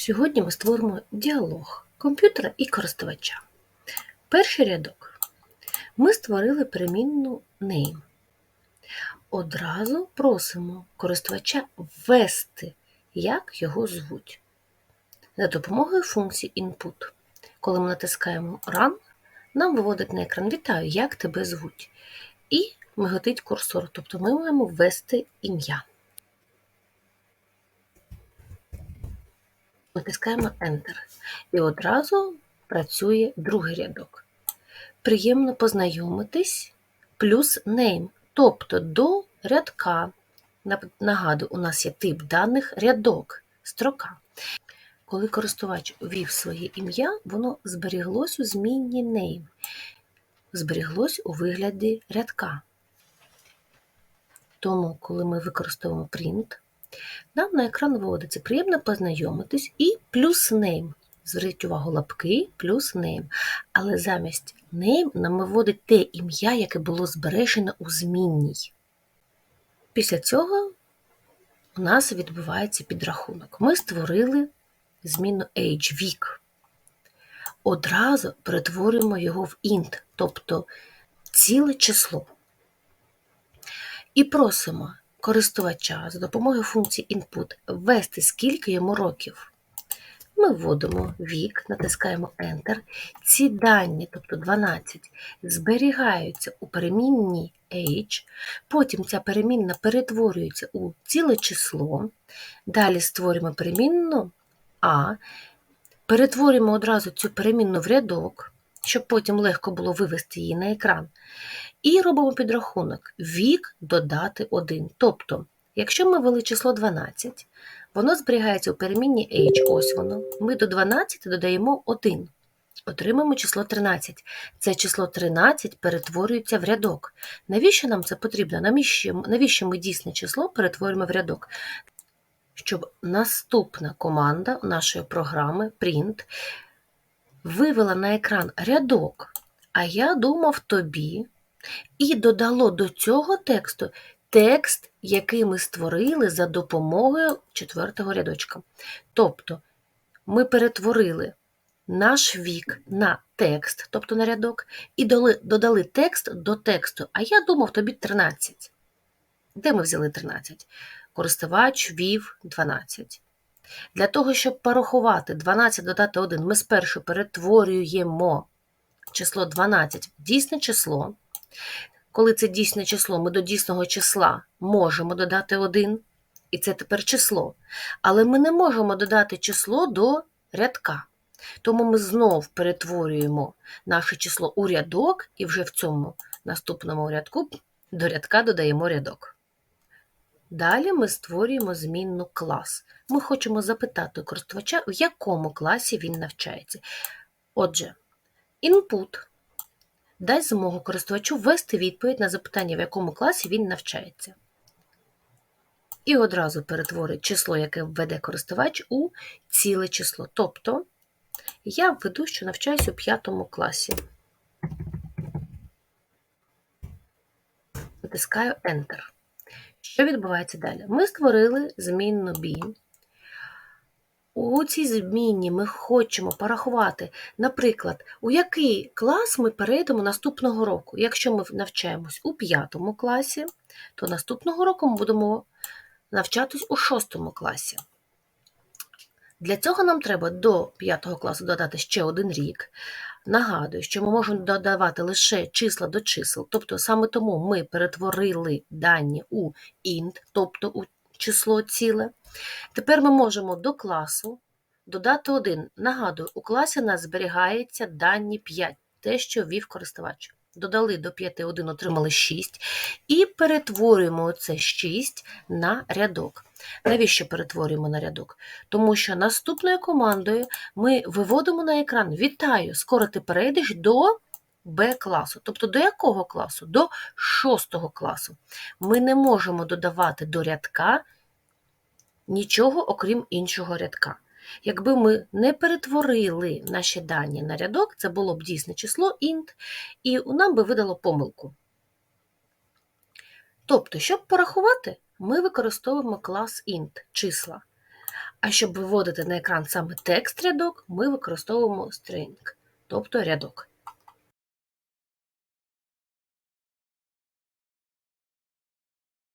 Сьогодні ми створимо діалог комп'ютера і користувача. Перший рядок. Ми створили перемінну name. Одразу просимо користувача ввести, як його звуть. За допомогою функції input. Коли ми натискаємо Run, нам виводить на екран Вітаю, як тебе звуть. І миготить курсор, тобто ми маємо ввести ім'я. Натискаємо Enter. І одразу працює другий рядок. Приємно познайомитись плюс name. Тобто до рядка. Нагадую, у нас є тип даних рядок, строка. Коли користувач ввів своє ім'я, воно зберіглось у змінні name. Зберіглось у вигляді рядка. Тому, коли ми використовуємо print, нам на екран виводиться приємно познайомитись і плюс name. Зверніть увагу лапки плюс name. Але замість name нам виводить те ім'я, яке було збережено у змінній. Після цього у нас відбувається підрахунок. Ми створили зміну age вік. Одразу перетворюємо його в int, тобто ціле число. І просимо користувача за допомогою функції input ввести, скільки йому років. Ми вводимо вік, натискаємо Enter. Ці дані, тобто 12, зберігаються у перемінній age, потім ця перемінна перетворюється у ціле число. Далі створюємо перемінну А, перетворюємо одразу цю перемінну в рядок, щоб потім легко було вивести її на екран. І робимо підрахунок вік додати 1. Тобто, якщо ми ввели число 12, воно зберігається у перемінні age, ось воно. Ми до 12 додаємо 1. Отримаємо число 13. Це число 13 перетворюється в рядок. Навіщо нам це потрібно? Навіщо ми дійсне число перетворюємо в рядок? Щоб наступна команда нашої програми Print вивела на екран рядок, а я думав тобі, і додало до цього тексту текст, який ми створили за допомогою четвертого рядочка. Тобто ми перетворили наш вік на текст, тобто на рядок, і додали текст до тексту. А я думав тобі 13. Де ми взяли 13? Користувач ввів 12. Для того, щоб порахувати 12 додати 1, ми спершу перетворюємо число 12 в дійсне число. Коли це дійсне число, ми до дійсного числа можемо додати 1, і це тепер число. Але ми не можемо додати число до рядка. Тому ми знов перетворюємо наше число у рядок, і вже в цьому наступному рядку до рядка додаємо рядок. Далі ми створюємо змінну клас. Ми хочемо запитати користувача, в якому класі він навчається. Отже, input дасть змогу користувачу ввести відповідь на запитання, в якому класі він навчається. І одразу перетворить число, яке введе користувач, у ціле число. Тобто я введу, що навчаюся у п'ятому класі. Натискаю Enter. Що відбувається далі? Ми створили змінну B. У цій зміні ми хочемо порахувати, наприклад, у який клас ми перейдемо наступного року. Якщо ми навчаємось у 5 класі, то наступного року ми будемо навчатись у 6 класі. Для цього нам треба до 5 класу додати ще один рік. Нагадую, що ми можемо додавати лише числа до чисел, тобто саме тому ми перетворили дані у int, тобто у число ціле. Тепер ми можемо до класу додати 1. Нагадую, у класі у нас зберігається дані 5, те, що ввів користувач. Додали до 5 1, отримали 6, і перетворюємо це 6 на рядок. Навіщо перетворюємо на рядок? Тому що наступною командою ми виводимо на екран Вітаю! Скоро ти перейдеш до Б класу. Тобто до якого класу? До 6 класу. Ми не можемо додавати до рядка нічого, окрім іншого рядка. Якби ми не перетворили наші дані на рядок, це було б дійсне число int, і нам би видало помилку. Тобто, щоб порахувати, ми використовуємо клас int числа. А щоб виводити на екран саме текст рядок, ми використовуємо string, тобто рядок.